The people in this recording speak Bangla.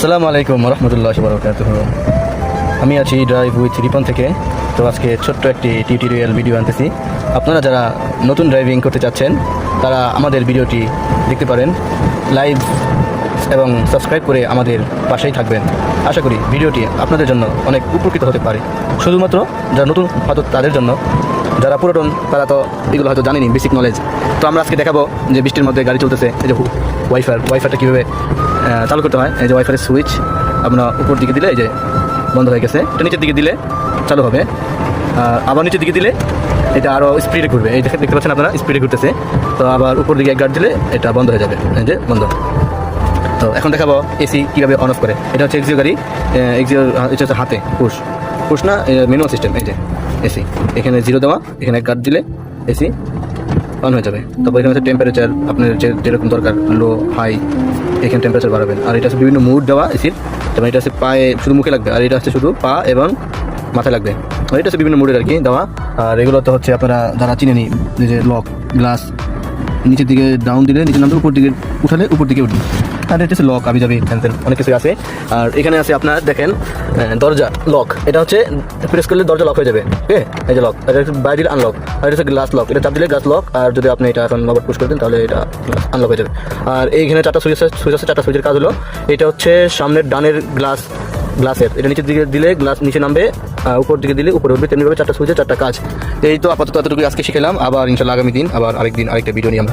আসসালামু আলাইকুম রহমতুল্লাহ বরকাত আমি আছি ড্রাইভ উইথ রিপন থেকে। তো আজকে ছোট্ট একটি টিউটোরিয়াল ভিডিও আনতেছি। আপনারা যারা নতুন ড্রাইভিং করতে চাচ্ছেন, তারা আমাদের ভিডিওটি দেখতে পারেন। লাইভ এবং সাবস্ক্রাইব করে আমাদের পাশেই থাকবেন। আশা করি ভিডিওটি আপনাদের জন্য অনেক উপকৃত হতে পারে। শুধুমাত্র যারা নতুন, হয়তো তাদের জন্য। যারা পুরাতন, তারা তো এগুলো হয়তো জানেনি বেসিক নলেজ তো আমরা আজকে দেখাবো যে বৃষ্টির মধ্যে গাড়ি চলতেছে। এই যে ওয়াইফার ওয়াইফারটা কীভাবে চালু করতে হয়। এই যে ওয়াইফারের সুইচ আমরা উপর দিকে দিলে এই যে বন্ধ হয়ে গেছে। এটা নিচের দিকে দিলে চালু হবে। আবার নিচের দিকে দিলে এটা আরও স্পিডে ঘুরবে। এই দেখে দেখতে পাচ্ছেন আপনারা স্পিডে ঘুরতেছে। তো আবার উপর দিকে গার্ড দিলে এটা বন্ধ হয়ে যাবে। এই যে বন্ধ। তো এখন দেখাবো এসি কীভাবে অন অফ করে। এটা হচ্ছে এক্সিও গাড়ি। এক্সিও এটা হচ্ছে হাতে পুশ পুশ না ম্যানুয়াল সিস্টেম এই যে এসি এখানে জিরো দেওয়া, এখানে গার্ড দিলে এসি অন হয়ে যাবে। তারপর এখানে হচ্ছে টেম্পারেচার আপনার যে যেরকম দরকার লো হাই এখানে টেম্পারেচার বাড়াবেন। আর এটা হচ্ছে বিভিন্ন মুড দেওয়া এসির যেমন এটা হচ্ছে পায়ে শুধু মুখে লাগবে, আর এটা হচ্ছে শুধু পা এবং মাথায় লাগবে। আর এটা হচ্ছে বিভিন্ন মুডের আর কি দেওয়া। আর এগুলো তো হচ্ছে আপনারা যারা চিনেনি এই যে লক গ্লাস নিচের দিকে ডাউন দিলে নিচের নামবে উপর দিকে উঠালে উপর দিকে উঠবে। আর এটা হচ্ছে লক আমি যাবি হ্যান অনেক কিছু আছে। আর এখানে আছে আপনার, দেখেন দরজা লক এটা হচ্ছে প্রেস করলে দরজা লক হয়ে যাবে। আছে? এই যে লক এটা বাইরে দিলে আনলক আর এটা হচ্ছে গ্লাস লক এটা চাপ দিলে গ্লাস লক আর যদি আপনি এটা এখন নগদ পুশ করে দেন, তাহলে এটা আনলক হয়ে যাবে। আর এইখানে চারটা সুইচ আছে সুইচ আছে, চারটা সুইচের কাজ হলো, এটা হচ্ছে সামনের ডানের গ্লাস গ্লাসের এটা নিচের দিকে দিলে গ্লাস নিচে নামবে উপর দিকে দিলে উপরে উঠবে। তেমনিভাবে চারটা সুইচে চারটা কাজ। এই তো আপাতত এতটুকু আজকে শিখেলাম। আবার ইনশাল্লাহ আগামী দিন, আবার আরেকদিন, আরেকটা ভিডিও নিয়ে আমরা